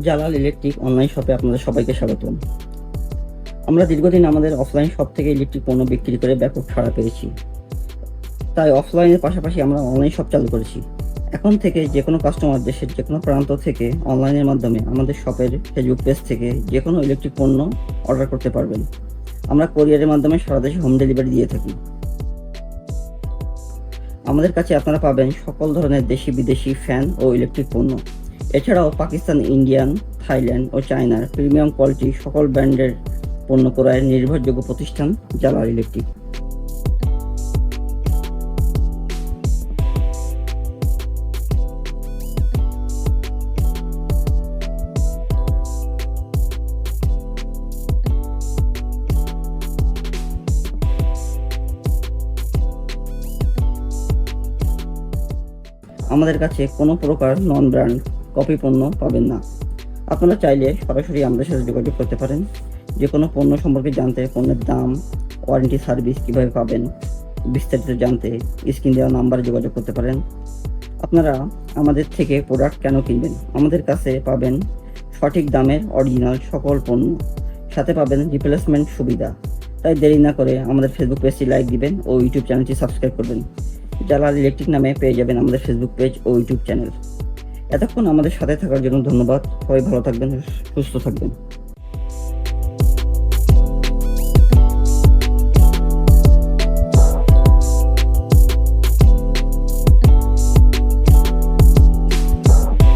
Jalal electric online শপে আপনাদের সবাইকে স্বাগতম। আমরা দীর্ঘদিন আমাদের অফলাইন শপ থেকে ইলেকট্রিক পণ্য বিক্রি করে ব্যাপক ছাড়া পেয়েছি। তাই অফলাইনের পাশাপাশি আমরা অনলাইন শপ চালু করেছি। এখন থেকে যে কোনো কাস্টমার দেশের যে কোনো প্রান্ত থেকে অনলাইনের মাধ্যমে আমাদের শপের ফেসবুক পেজ থেকে যে কোনো ইলেকট্রিক পণ্য অর্ডার করতে পারবেন। আমরা কোরিয়ারের মাধ্যমে সারা দেশে হোম ডেলিভারি দিয়ে থাকি। আমাদের কাছে আপনারা পাবেন সকল ধরনের দেশি বিদেশি ফ্যান ও ইলেকট্রিক পণ্য। এছাড়াও পাকিস্তান, ইন্ডিয়ান, থাইল্যান্ড ও চায়নার প্রিমিয়াম কোয়ালিটি সকল ব্র্যান্ডের পণ্য ক্রয়ের নির্ভরযোগ্য প্রতিষ্ঠান জালাল ইলেকট্রিক। আমাদের কাছে কোনো প্রকার নন ব্র্যান্ড কপি পণ্য পাবেন না। আপনারা চাইলে সরাসরি আমাদের সাথে যোগাযোগ করতে পারেন। যে কোনো পণ্য সম্পর্কে জানতে, পণ্যের দাম ওয়ারেন্টি সার্ভিস কীভাবে পাবেন, বিস্তারিত জানতে স্ক্রিন দেওয়া নাম্বারে যোগাযোগ করতে পারেন। আপনারা আমাদের থেকে প্রোডাক্ট কেন কিনবেন? আমাদের কাছে পাবেন সঠিক দামের অরিজিনাল সকল পণ্য। সাথে পাবেন রিপ্লেসমেন্ট সুবিধা। তাই দেরি না করে আমাদের ফেসবুক পেজটি লাইক দিবেন ও ইউটিউব চ্যানেলটি সাবস্ক্রাইব করবেন। জালাল ইলেকট্রিক নামে পেয়ে যাবেন আমাদের ফেসবুক পেজ ও ইউটিউব চ্যানেল এতক্ষণ আমাদের সাথে থাকার জন্য ধন্যবাদ। সবাই ভালো থাকবেন সুস্থ থাকবেন।